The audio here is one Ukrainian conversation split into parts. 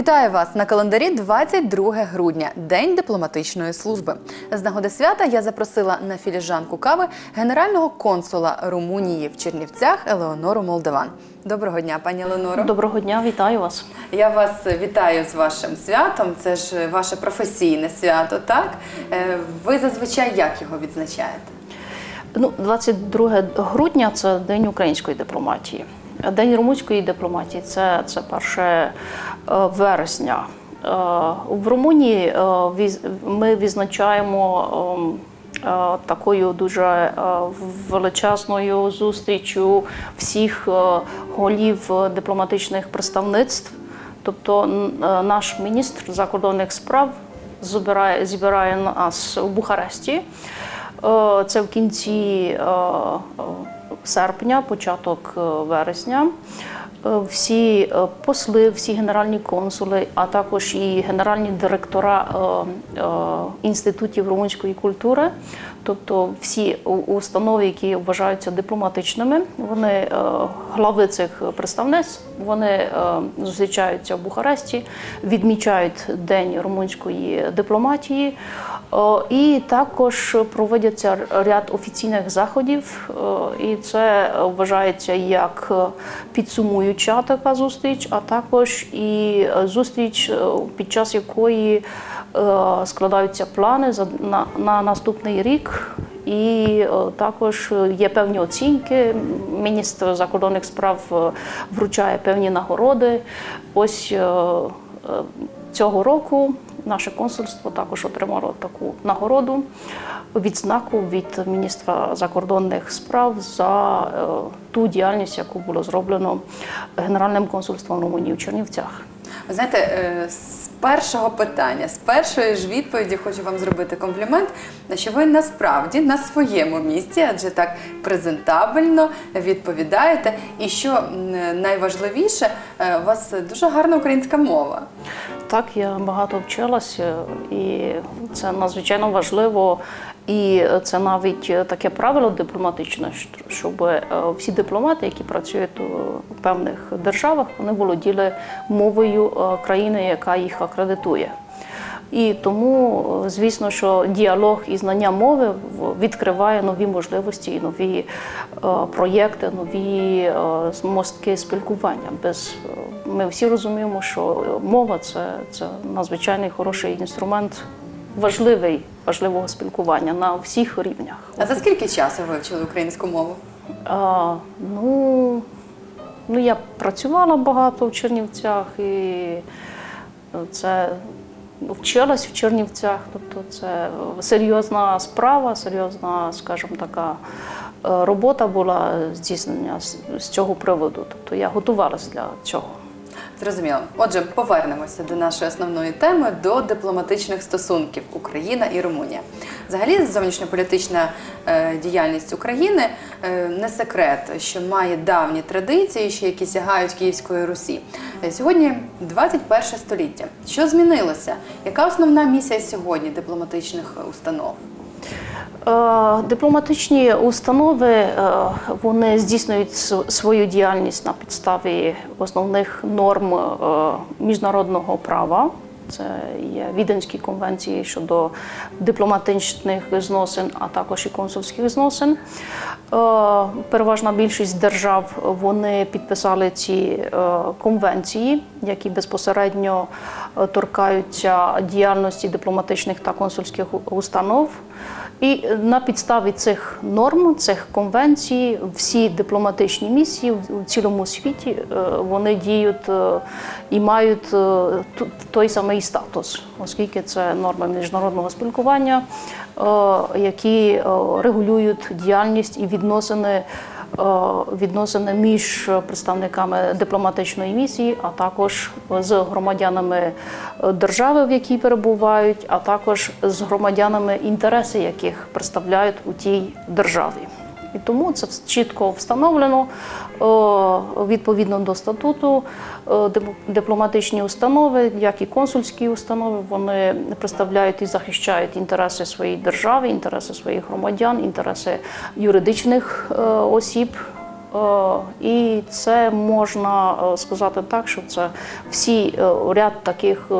Вітаю вас на календарі 22 грудня, День дипломатичної служби. З нагоди свята я запросила на філіжанку кави генерального консула Румунії в Чернівцях Елеонору Молдаван. Доброго дня, пані Елеоноро. Доброго дня, вітаю вас. Я вас вітаю з вашим святом. Це ж ваше професійне свято, так? Е, Ви зазвичай як його відзначаєте? Ну, 22 грудня це День української дипломатії. День румунської дипломатії це, це 1 е, вересня. Е, В Румунії е, ми відзначаємо ем, такою дуже величезною зустрічю всіх голів дипломатичних представництв. Тобто наш міністр закордонних справ збирає, збирає нас у Бухаресті. Це в кінці серпня, початок е, вересня. Е, Всі е, посли, всі генеральні консули, а також і генеральні директора інститутів румунської культури, тобто всі установи, які вважаються дипломатичними, вони е, глави цих представництв, вони е, зустрічаються в Бухаресті, відмічають День румунської дипломатії. І також проводяться ряд офіційних заходів, е, і це вважається як е, підсумуюча така зустріч, а також і е, зустріч, е, під час якої е, складаються плани на наступний рік. І е, також є певні оцінки. Міністр закордонних справ е, вручає певні нагороди. Ось е, цього року наше консульство також отримало таку нагороду відзнаку від міністра закордонних справ за ту діяльність, яку було зроблено Генеральним консульством Румунії в Чернівцях. Ви знаєте, першого питання, з першої ж відповіді хочу вам зробити комплімент, що ви насправді на своєму місці, адже так презентабельно відповідаєте. І що найважливіше, е, у вас дуже гарна українська мова. Так, я багато вчилася, і це надзвичайно важливо. І це навіть таке правило дипломатичне, щоб е, всі дипломати, які працюють у певних державах, вони володіли мовою е, країни, яка їх акредитує. І тому, е, звісно, що діалог і знання мови відкриває нові можливості нові е, проєкти, нові е, мостки спілкування. Без е, ми всі розуміємо, що мова це, це надзвичайний хороший інструмент, важливий, важливого спілкування на всіх рівнях. А за скільки часу ви вчили українську мову? А, ну, ну, я працювала багато в Чернівцях і це ну, вчилась в Чернівцях. Тобто це серйозна справа, серйозна, скажімо, така е, робота була здійснення з, з цього приводу. Тобто я готувалася для цього. Зрозуміло. Отже, повернемося до нашої основної теми до дипломатичних стосунків Україна і Румунія. Взагалі, зовнішньополітична е, діяльність України е, не секрет, що має давні традиції, ще які сягають Київської Русі. Е, Сьогодні 21 століття. Що змінилося? Яка основна місія сьогодні дипломатичних установ? Е, Дипломатичні установи е, вони здійснюють свою діяльність на підставі основних норм е, міжнародного права. Це є Віденські конвенції щодо дипломатичних зносин, а також і консульських зносин. Переважна більшість держав вони підписали ці конвенції, які безпосередньо торкаються діяльності дипломатичних та консульських установ. І на підставі цих норм, цих конвенцій, всі дипломатичні місії в цілому світі е, вони діють е, і мають е, той самий статус, оскільки це норми міжнародного спілкування, які регулюють діяльність і відносини. Е, Відносини між представниками дипломатичної місії, а також з громадянами держави, в якій перебувають, а також з громадянами, інтереси яких представляють у тій державі. І тому це чітко встановлено е, відповідно до статуту. е, Дипломатичні установи, як і консульські установи, вони представляють і захищають інтереси своєї держави, інтереси своїх громадян, інтереси юридичних е, осіб І це можна сказати так, що це всі ряд таких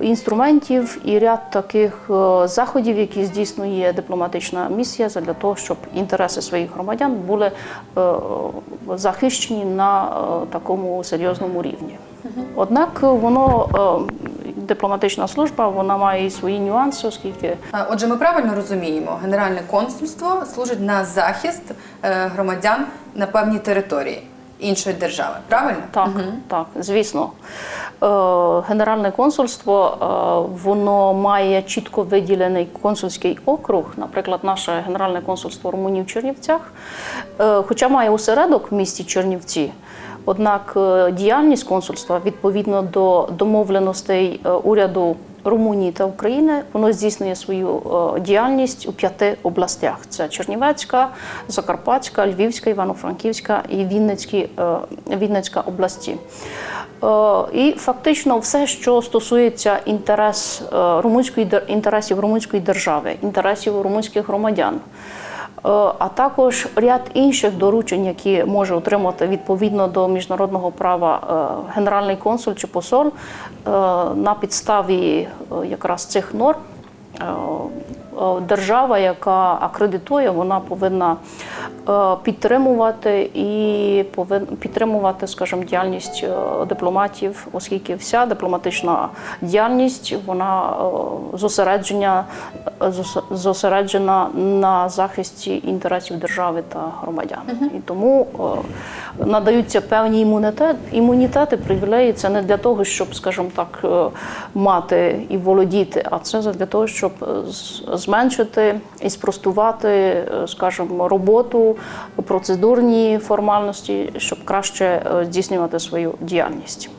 інструментів і ряд таких е, заходів, які здійснює дипломатична місія для того, щоб інтереси своїх громадян були е, захищені на е, такому серйозному рівні. Однак воно дипломатична служба вона має і свої нюанси, оскільки Отже, ми правильно розуміємо, Генеральне консульство служить на захист громадян на певній території іншої держави. Правильно? Так, так, звісно. Е, Генеральне консульство е, воно має чітко виділений консульський округ, наприклад, наше генеральне консульство Румунії в Чернівцях, е, хоча має осередок в місті Чернівці. Однак е, діяльність консульства відповідно до домовленостей е, уряду Румунії та України воно здійснює свою е, діяльність у п'яти областях: це Чернівецька, Закарпатська, Львівська, Івано-Франківська і Вінницькі, Вінницька області. І фактично все, що стосується інтерес румунської інтересів румунської держави, інтересів румунських громадян. Е, А також ряд інших доручень, які може отримати відповідно до міжнародного права е, генеральний консуль чи посол е, на підставі якраз цих норм. Держава, яка акредитує, вона повинна підтримувати і повинна підтримувати, скажімо, діяльність е, дипломатів, оскільки вся дипломатична діяльність вона е, зосередження е, зосереджена на захисті інтересів держави та громадян. І тому е, надаються певні імунітет, імунітети, привілеї. Це не для того, щоб, скажімо так, е, мати і володіти, а це для того, щоб е, зменшити і спростувати, е, скажімо, роботу, процедурні формальності, щоб краще е, здійснювати свою діяльність.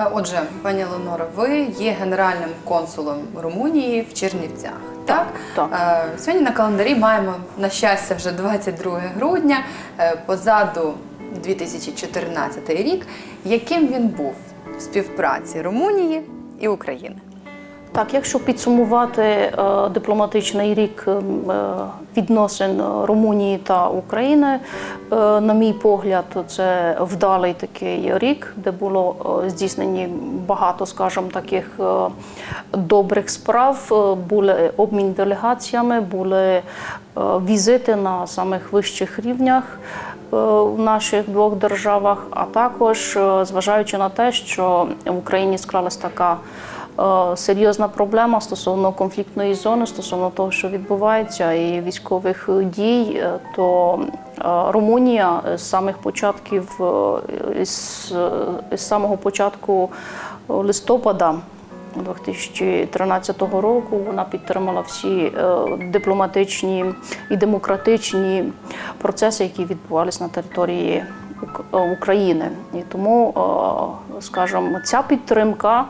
Е, Отже, пані Леноро, ви є генеральним консулом Румунії в Чернівцях. Так, так. Е, Сьогодні на календарі маємо на щастя вже 22 грудня. Позаду 2014 рік. Яким він був в співпраці Румунії і України? Так, якщо підсумувати е, дипломатичний рік ем, е, відносин Румунії та України, е, на мій погляд, це вдалий такий рік, де було е, здійснені багато, скажімо, таких е, добрих справ. Е, Були обмін делегаціями, були е, візити на самих вищих рівнях е, в наших двох державах, а також е, зважаючи на те, що в Україні склалась така е, серйозна проблема стосовно конфліктної зони, стосовно того, що відбувається, і військових дій, е, то е, Румунія з самих початків, е, із самого початку листопада. 2013 року вона підтримала всі е, дипломатичні і демократичні процеси, які відбувалися на території е, України. І тому, е, скажімо, ця підтримка, е,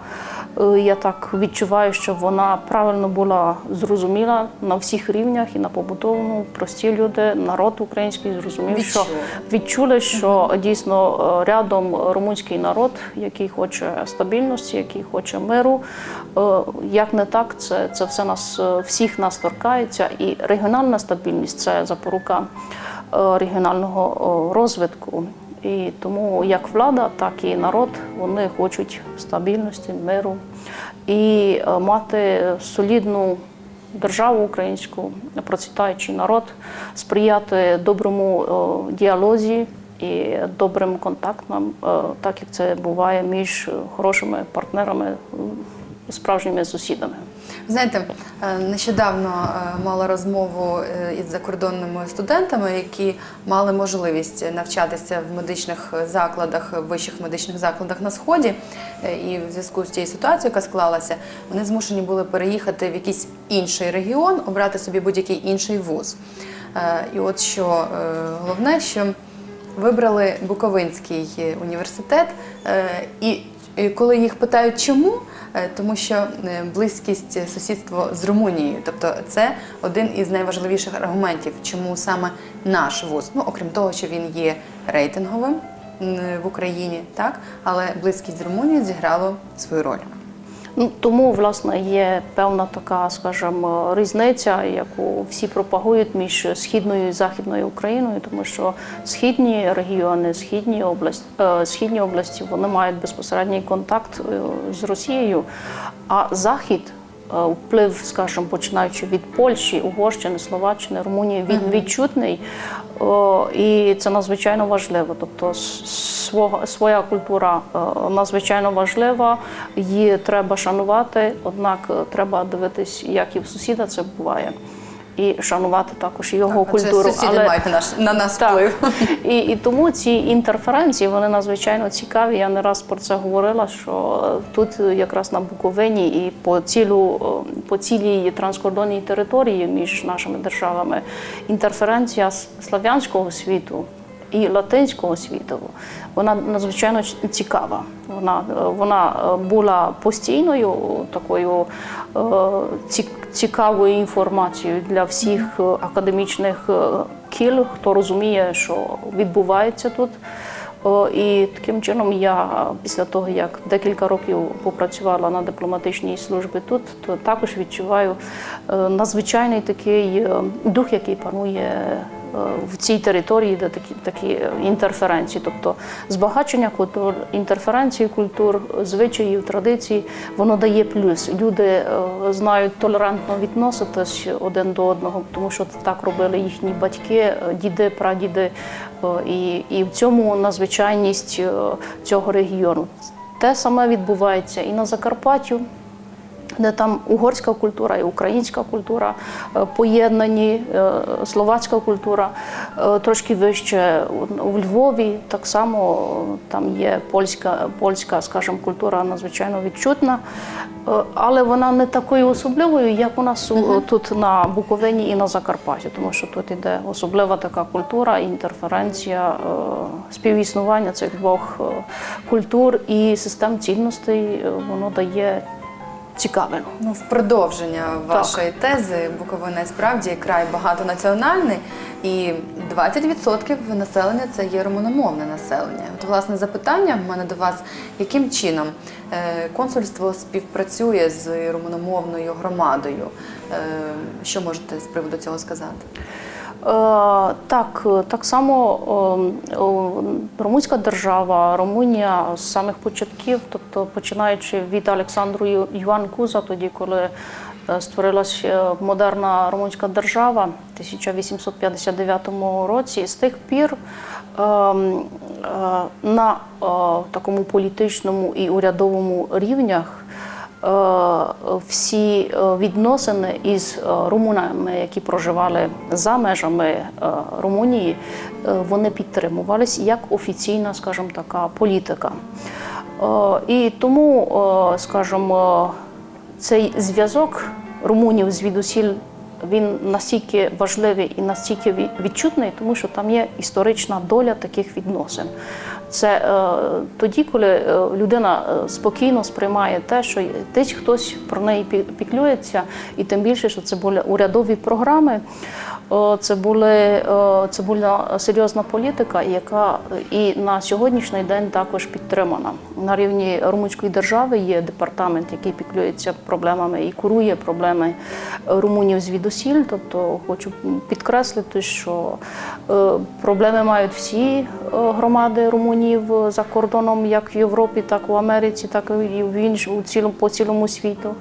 я так відчуваю, що вона правильно була зрозуміла на всіх рівнях і на побутовому. Прості люди, народ український зрозумів, що Відчули. що дійсно е, рядом румунський народ, який хоче стабільності, який хоче миру. Е, Як не так, це, це все нас е, всіх нас торкається. І регіональна стабільність це запорука е, регіонального е, розвитку. І тому як влада, так і народ вони хочуть стабільності, миру і е, мати солідну державу українську, процвітаючий народ, сприяти доброму е, діалозі і добрим контактам, е, так як це буває між хорошими партнерами, справжніми сусідами. Знаєте, е, нещодавно е, мала розмову е, із закордонними студентами, які мали можливість навчатися в медичних закладах, вищих медичних закладах на сході. І в зв'язку з тією ситуацією, яка склалася, вони змушені були переїхати в якийсь інший регіон, обрати собі будь-який інший вуз. І от що головне, що вибрали Буковинський університет, і коли їх питають, чому, тому що е, близькість сусідство з Румунією, тобто це один із найважливіших аргументів, чому саме наш вуз, ну окрім того, що він є рейтинговим в Україні, так? Але близькість з Румунією зіграло свою роль. Ну, тому, власне, є певна така, скажімо, різниця, яку всі пропагують між східною і західною Україною, тому що східні регіони, східні області, східні області вони мають безпосередній контакт е, з Росією, а захід. е, Вплив, скажімо, починаючи від Польщі, Угорщини, Словаччини, Румунії, він відчутний, і це надзвичайно важливо. Тобто свого, своя культура е, надзвичайно важлива, її треба шанувати, однак е, треба дивитись, як і в сусіда це буває, і шанувати також його Адже культуру. сусіди мають наш на нас Так. вплив. І, і тому ці інтерференції вони надзвичайно цікаві. Я не раз про це говорила. Що е, тут якраз на Буковині і по цілу по цілій транскордонній території між нашими державами інтерференція слав'янського світу. І латинського світу вона надзвичайно цікава. Вона, е, вона е, була постійною такою е, цікавою інформацією для всіх академічних кіл, хто розуміє, що відбувається тут. І таким чином я після того, як декілька років попрацювала на дипломатичній службі тут, то також відчуваю надзвичайний такий дух, який панує в цій території, де такі такі е, інтерференції, тобто збагачення культур, інтерференції культур, звичаїв, традицій, воно дає плюс. Люди е, знають толерантно відноситись один до одного, тому що так робили їхні батьки, е, діди, прадіди. Е, І, і в цьому надзвичайність е, цього регіону. Те саме відбувається і на Закарпаттю, де там угорська культура і українська культура е, поєднані, е, словацька культура е, трошки вище у- Львові. Так само там є польська, польська, скажімо, культура надзвичайно відчутна, але вона не такою особливою, як у нас у- тут на Буковині і на Закарпатті, тому що тут іде особлива така культура, інтерференція, співіснування цих двох культур і систем цінностей воно дає цікавину. Ну, в продовження вашої тези, Буковина справді край багатонаціональний, і 20% населення це є румуномовне населення. От, власне, запитання в мене до вас, яким чином е, консульство співпрацює з румуномовною громадою? Е, Що можете з приводу цього сказати? Е, Так, е, так само е, румунська держава, Румунія з самих початків, тобто починаючи від Олександру Юан Куза, тоді, коли створилася модерна румунська держава в 1859 році, з тих пір на такому політичному і урядовому рівнях всі е, відносини із е, румунами, які проживали за межами е, Румунії, е, вони підтримувались як офіційна, скажімо, така політика. Е, І тому, е, скажімо, цей зв'язок румунів звідусіль він настільки важливий і настільки відчутний, тому що там є історична доля таких відносин. Це е, тоді, коли е, людина е, спокійно сприймає те, що десь хтось про неї пі- піклюється, і тим більше, що це були урядові програми. Це були це була серйозна політика, яка і на сьогоднішній день також підтримана. На рівні румунської держави є департамент, який піклюється проблемами і курує проблеми румунів звідусіль. Тобто хочу підкреслити, що е, проблеми мають всі е, громади румунів за кордоном, як в Європі, так в Америці, так і в інш, у цілому по цілому світу.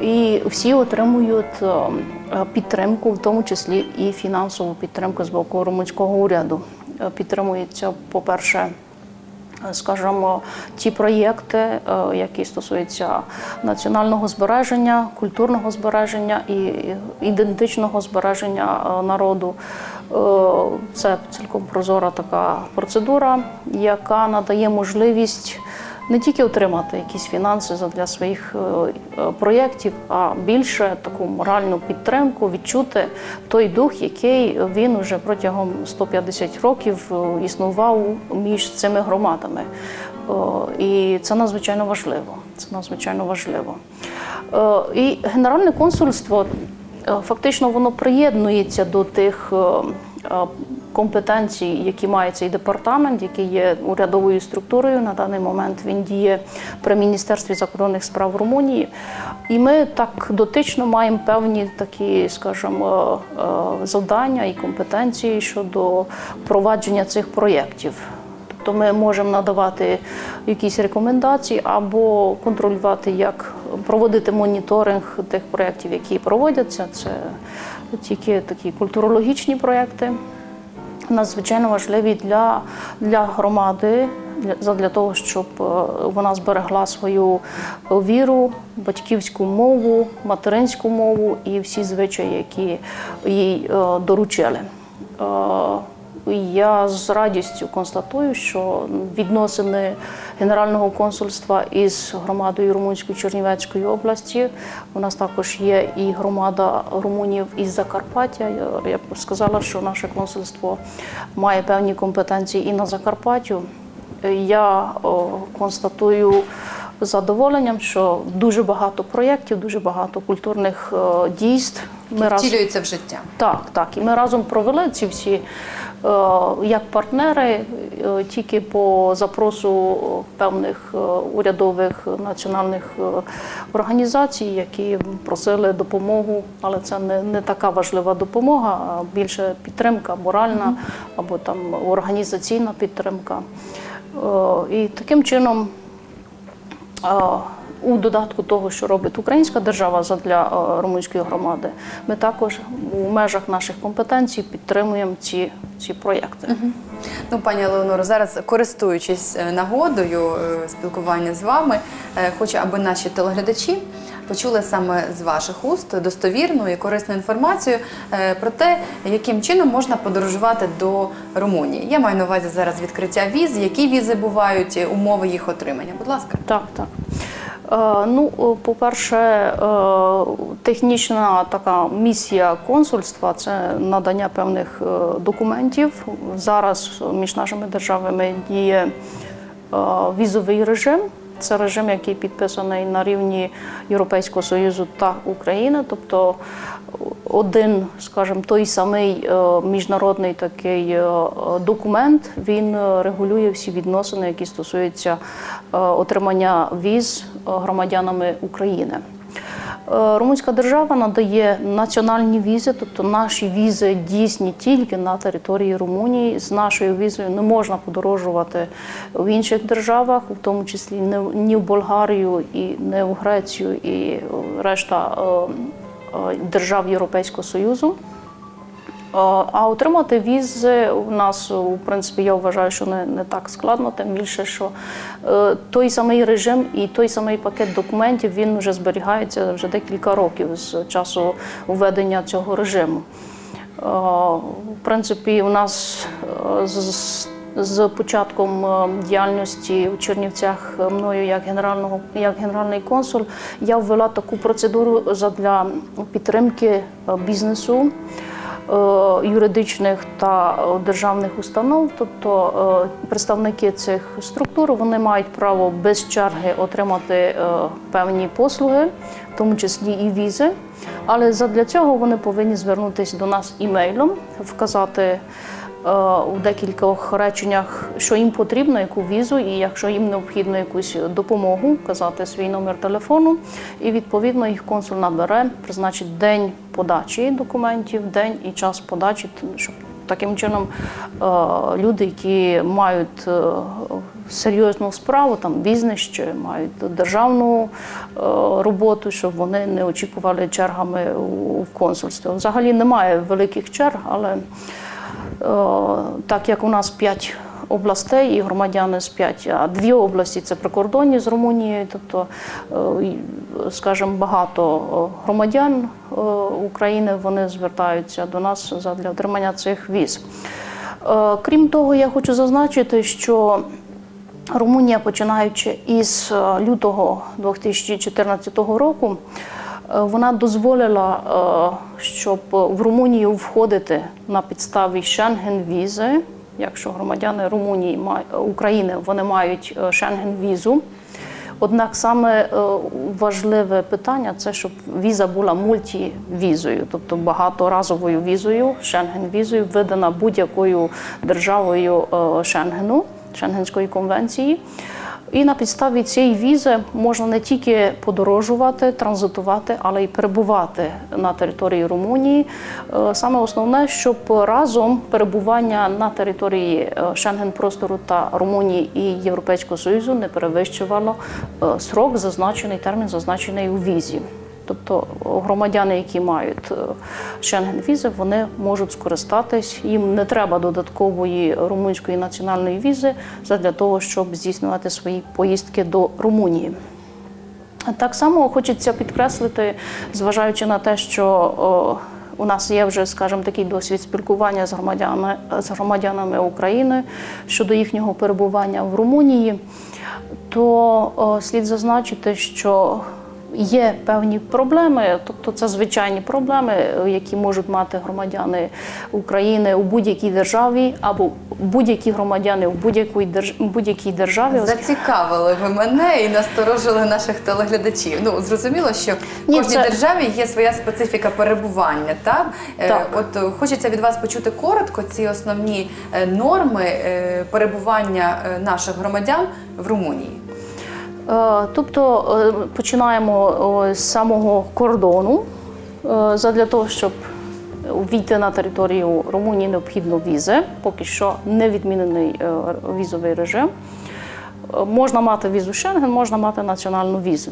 І всі отримують е, е, підтримку, в тому числі і фінансову підтримку з боку румунського уряду. Е, Підтримується, по-перше, скажімо, ті проєкти, які стосуються національного збереження, культурного збереження і ідентичного збереження народу. Це цілком прозора така процедура, яка надає можливість не тільки отримати якісь фінанси для своїх е, е, проєктів, а більше таку моральну підтримку, відчути той дух, який він уже протягом 150 років е, існував між цими громадами. І це надзвичайно важливо. Це надзвичайно важливо. І Генеральне консульство фактично воно приєднується до тих компетенцій, які має цей департамент, який є урядовою структурою. На даний момент він діє при Міністерстві закордонних справ Румунії. І ми так дотично маємо певні такі, скажімо, е, е, завдання і компетенції щодо провадження цих проєктів. Тобто ми можемо надавати якісь рекомендації або контролювати, як проводити моніторинг тих проєктів, які проводяться. Це тільки такі культурологічні проєкти, надзвичайно важливі для, для громади, для, того, щоб е, вона зберегла свою віру, батьківську мову, материнську мову і всі звичаї, які їй е, доручили. Я з радістю констатую, що відносини Генерального консульства із громадою Румунської Чернівецької області. У нас також є і громада румунів із Закарпаття. Я, б сказала, що наше консульство має певні компетенції і на Закарпаттю. Я констатую з задоволенням, що дуже багато проєктів, дуже багато культурних дійств. Ми раз- Втілюється в життя. так, так. І ми разом провели ці всі як партнери, е, тільки по запросу певних е, урядових національних е, організацій, які просили допомогу, але це не, не така важлива допомога, а більше підтримка моральна або там організаційна підтримка. Е, І таким чином У додатку того, що робить українська держава для румунської громади, ми також у межах наших компетенцій підтримуємо ці, ці проєкти. Ну, пані Леоноро, зараз користуючись е, нагодою е, спілкування з вами, е, хочу, аби наші телеглядачі почули саме з ваших уст достовірну і корисну інформацію е, про те, яким чином можна подорожувати до Румунії. Я маю на увазі зараз відкриття віз, які візи бувають, е, умови їх отримання. Будь ласка. Так, так. Е, Ну, по-перше, е, технічна така місія консульства це надання певних е, документів. Зараз між нашими державами діє е, візовий режим. Це режим, який підписаний на рівні Європейського Союзу та України, тобто один, скажімо, той самий е, міжнародний такий е, документ, він е, регулює всі відносини, які стосуються отримання віз громадянами України. Румунська держава надає національні візи, тобто наші візи дійсні тільки на території Румунії. З нашою візою не можна подорожувати в інших державах, в тому числі не ні в Болгарію, і не в Грецію, і решта держав Європейського Союзу. Е, А отримати візи у нас, у принципі, я вважаю, що не, не так складно, тим більше, що е, той самий режим і той самий пакет документів він вже зберігається вже декілька років з часу введення цього режиму. Е, В принципі, у нас е, з, з початком е, діяльності у Чернівцях е, мною як генерального як генеральний консул я ввела таку процедуру для підтримки е, бізнесу. Юридичних та державних установ, тобто представники цих структур, вони мають право без черги отримати певні послуги, в тому числі і візи. Але задля цього вони повинні звернутися до нас імейлом, вказати у декількох реченнях, що їм потрібно, яку візу, і якщо їм необхідно якусь допомогу, вказати свій номер телефону, і відповідно їх консул набере, призначить день подачі документів, день і час подачі, щоб таким чином е, люди, які мають е, серйозну справу, там бізнес чи мають державну е, роботу, щоб вони не очікували чергами у- консульстві. Взагалі немає великих черг, але Е, так як у нас п'ять областей і громадяни з п'ять, а дві області це прикордонні з Румунією, тобто, е, скажімо, багато е, громадян е, України вони звертаються до нас для отримання цих віз. Е, Крім того, я хочу зазначити, що Румунія, починаючи із е, лютого 2014 року, е, вона дозволила, е, щоб в Румунію входити на підставі Шенген-візи. Якщо громадяни Румунії України вони мають Шенген-візу, Однак саме е, важливе питання це щоб віза була мультівізою, тобто багаторазовою візою, шенген-візою, видана будь-якою державою е, Шенгену, Шенгенської конвенції. І на підставі цієї візи можна не тільки подорожувати, транзитувати, але й перебувати на території Румунії. Е, Саме основне, щоб разом перебування на території е, Шенген-простору та Румунії і Європейського Союзу не перевищувало е, срок, зазначений термін, зазначений у візі. Тобто громадяни, які мають е, шенген-візи, вони можуть скористатись. Їм не треба додаткової румунської національної візи для того, щоб здійснювати свої поїздки до Румунії. Так само хочеться підкреслити, зважаючи на те, що у нас є вже, скажімо, такий досвід спілкування з громадянами, з громадянами України щодо їхнього перебування в Румунії, то слід зазначити, що Є певні проблеми, тобто це звичайні проблеми, які можуть мати громадяни України у будь-якій державі або будь-які громадяни у будь-якій держ... державі. Зацікавили ви мене і насторожили наших телеглядачів. Ну зрозуміло, що в Ні, кожній це- державі є своя специфіка перебування. Так? Е, Так. от е, хочеться від вас почути коротко ці основні е, норми перебування наших громадян в Румунії. Е, Тобто е, починаємо з самого кордону. Е, Задля того, щоб увійти на територію Румунії, необхідно візи. Поки що не відмінений е, візовий режим. Е, Можна мати візу Шенген, можна мати національну візу.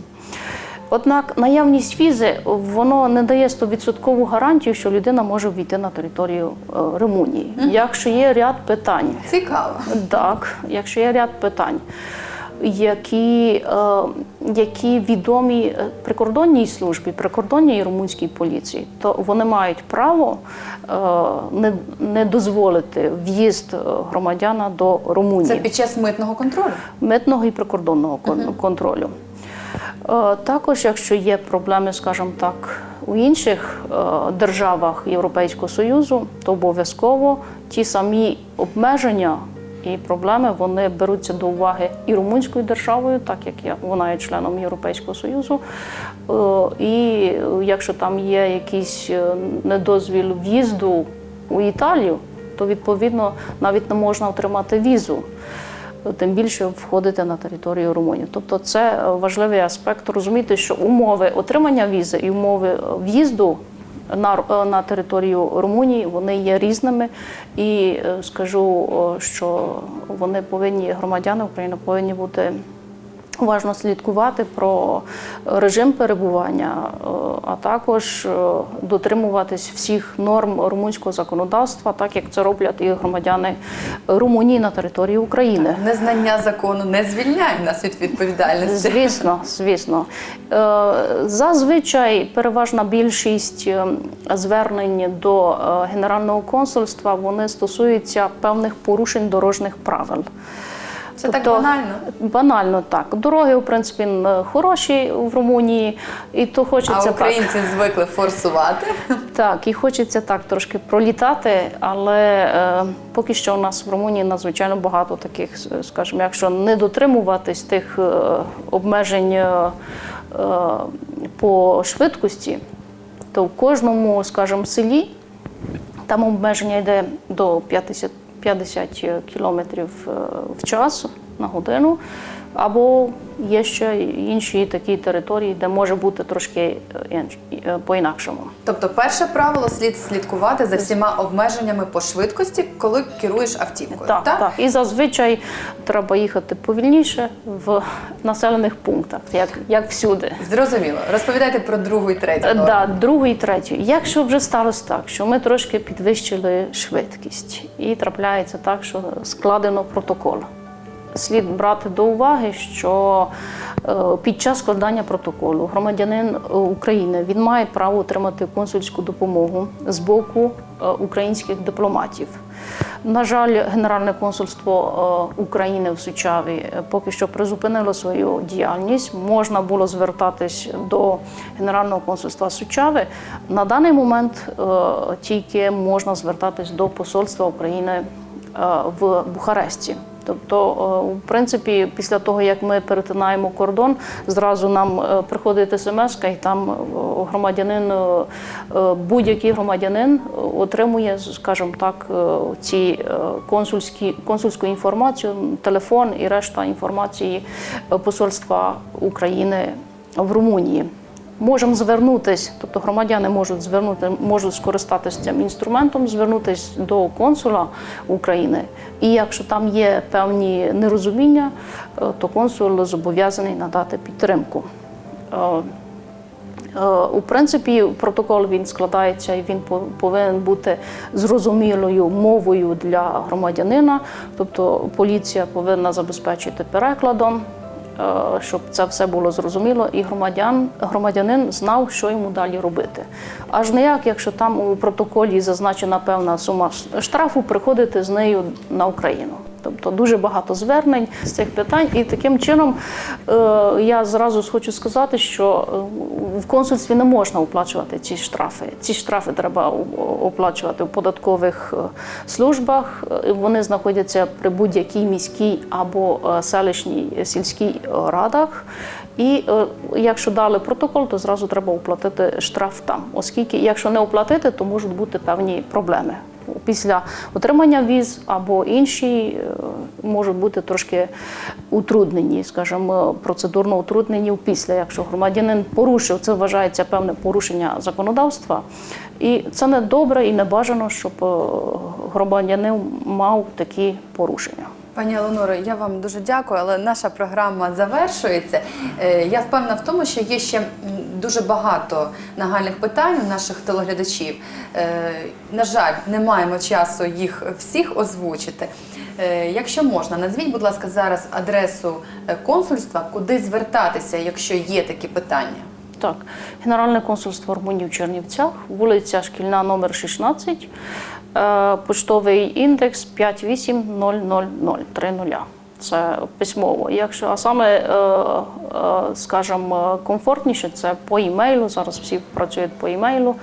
Однак наявність візи воно не дає 100% гарантію, що людина може війти на територію е, Румунії. Якщо є ряд питань, Цікаво. так, якщо є ряд питань, які, е, які відомі е, прикордонній службі, прикордонній румунській поліції, то вони мають право е, не, не дозволити в'їзд громадяна до Румунії Це під час митного контролю. митного і прикордонного кон- контролю. Е, Також, якщо є проблеми, скажімо так, у інших державах Європейського Союзу, то обов'язково ті самі обмеження і проблеми вони беруться до уваги і румунською державою, так як вона є членом Європейського Союзу. Е, І якщо там є якийсь е, недозвіл в'їзду у Італію, то відповідно навіть не можна отримати візу тим більше входити на територію Румунії. Тобто це важливий аспект розуміти, що умови отримання візи і умови е, в'їзду на, е, на територію Румунії вони є різними. І е, скажу, що вони повинні, громадяни України повинні бути. Уважно слідкувати про режим перебування, е, а також е, дотримуватись всіх норм румунського законодавства, так як це роблять і громадяни Румунії на території України. Незнання закону не звільняє нас від відповідальності. Звісно, звісно. Е, Зазвичай переважна більшість звернень до Генерального консульства вони стосуються певних порушень дорожніх правил. Це так банально. Банально так. Дороги, в принципі, хороші в Румунії, і то хочеться А так. українці звикли форсувати. Так, і хочеться так трошки пролітати, але е, поки що у нас в Румунії надзвичайно багато таких, скажімо, якщо не дотримуватись тих е, обмежень е, е, по швидкості, то в кожному, скажімо, селі там обмеження йде до 50, 50 кілометрів е, в час на годину. Або є ще інші такі території, де може бути трошки е, е, по-інакшому. Тобто, перше правило слід слідкувати за всіма обмеженнями по швидкості, коли керуєш автівкою. Так, так. І зазвичай треба їхати повільніше в населених пунктах, як, як всюди. Зрозуміло. Розповідайте про другу і третю. Е, норму. Да, другий, третій. Якщо вже сталося так, що ми трошки підвищили швидкість, і трапляється так, що складено протокол. Слід брати до уваги, що е, під час складання протоколу громадянин е, України він має право отримати консульську допомогу з боку е, українських дипломатів. На жаль, Генеральне консульство України в Сучаві поки що призупинило свою діяльність. Можна було звертатись до Генерального консульства Сучави. На даний момент тільки можна звертатись до посольства України в Бухаресті. Тобто, е, в принципі, після того як ми перетинаємо кордон, зразу нам е, приходить смс, і там е, громадянин, е, е, будь-який громадянин е, отримує, скажімо так, е, ці е, консульські консульську інформацію, телефон і решта інформації е, посольства України в Румунії. Можемо звернутися, тобто громадяни можуть звернути, можуть скористатися цим інструментом, звернутися до консула України. І якщо там є певні нерозуміння, е, то консул зобов'язаний надати підтримку. Е, Е, У принципі, протокол він складається і він по- повинен бути зрозумілою мовою для громадянина. Тобто поліція повинна забезпечити перекладом, щоб це все було зрозуміло, і громадян, громадянин знав, що йому далі робити. Аж ніяк, якщо там у протоколі зазначена певна сума штрафу, приходити з нею на Україну. Тобто дуже багато звернень з цих питань, і таким чином е, я зразу хочу сказати, що е, в консульстві не можна оплачувати ці штрафи. Ці штрафи треба оплачувати в податкових е, службах. Вони знаходяться при будь-якій міській або селищній сільській радах. І якщо дали протокол, то зразу треба оплатити штраф там, оскільки якщо не оплатити, то можуть бути певні проблеми. Після отримання віз або інші е, можуть бути трошки утруднені, скажімо, процедурно утруднені після, якщо громадянин порушив, це вважається певне порушення законодавства. І це не добре і не бажано, щоб е, громадянин мав такі порушення. Пані Елоноро, я вам дуже дякую, але наша програма завершується. Е, Я впевнена в тому, що є ще дуже багато нагальних питань у наших телеглядачів. Е, На жаль, не маємо часу їх всіх озвучити. Е, Якщо можна, назвіть, будь ласка, зараз адресу консульства, куди звертатися, якщо є такі питання. Так, Генеральне консульство Румунії в Чернівцях, вулиця Шкільна, номер 16, е, поштовий індекс 5800030. Це письмово. Якщо а саме, е, е, скажімо, комфортніше, це по імейлу. Зараз всі працюють по імейлу.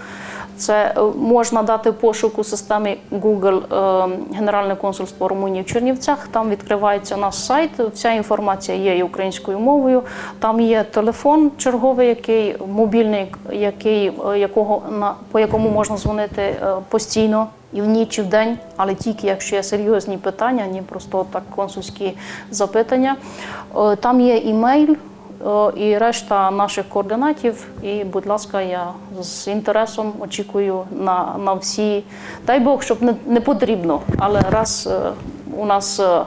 Це е, можна дати пошук у системі Google е, Генеральне консульство Румунії в Чернівцях. Там відкривається наш сайт. Вся інформація є і українською мовою. Там є телефон черговий, який мобільний, який е, якого на по якому можна дзвонити постійно. І в ніч, і в день, але тільки якщо є серйозні питання, ні просто так консульські запитання. Там є імейл, і решта наших координатів. І, будь ласка, я з інтересом очікую на, на всі. Дай Бог, щоб не, не потрібно. Але раз е, у нас е,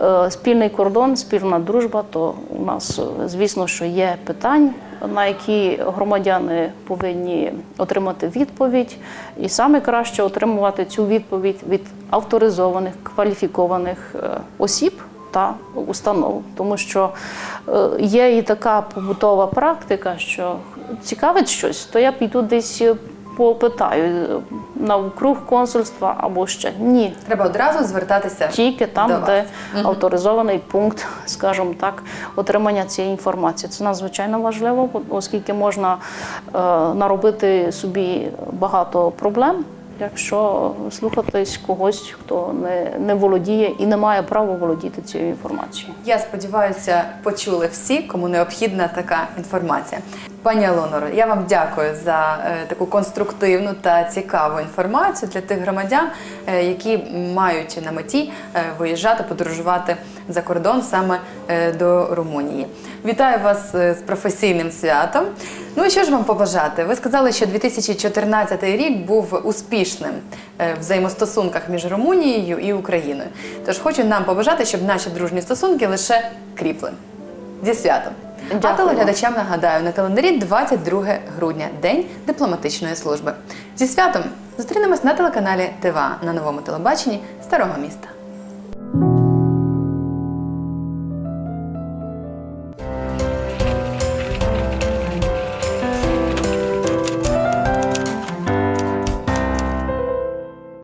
е, спільний кордон, спільна дружба, то у нас, звісно, що є питань. На які громадяни повинні отримати відповідь, і саме краще отримувати цю відповідь від авторизованих кваліфікованих осіб, та установ, тому що е, є і така побутова практика, що цікавить щось, то я піду десь е, попитаю е, навкруг консульства або ще ні. Треба одразу звертатися Тільки до там, вас. де авторизований пункт, скажімо так, отримання цієї інформації. Це надзвичайно важливо, оскільки можна е, наробити собі багато проблем, якщо слухатись когось, хто не, не володіє і не має права володіти цією інформацією. Я сподіваюся, почули всі, кому необхідна така інформація. Пані Елоноро, я вам дякую за е, таку конструктивну та цікаву інформацію для тих громадян, е, які мають на меті е, виїжджати, подорожувати за кордон саме е, до Румунії. Вітаю вас е, з професійним святом. Ну і що ж вам побажати? Ви сказали, що 2014 рік був успішним е, в взаємостосунках між Румунією і Україною. Тож хочу нам побажати, щоб наші дружні стосунки лише кріпли. Зі святом. А телеглядачам нагадаю, на календарі 22 грудня, День дипломатичної служби. Зі святом зустрінемось на телеканалі ТВА на новому телебаченні Старого міста.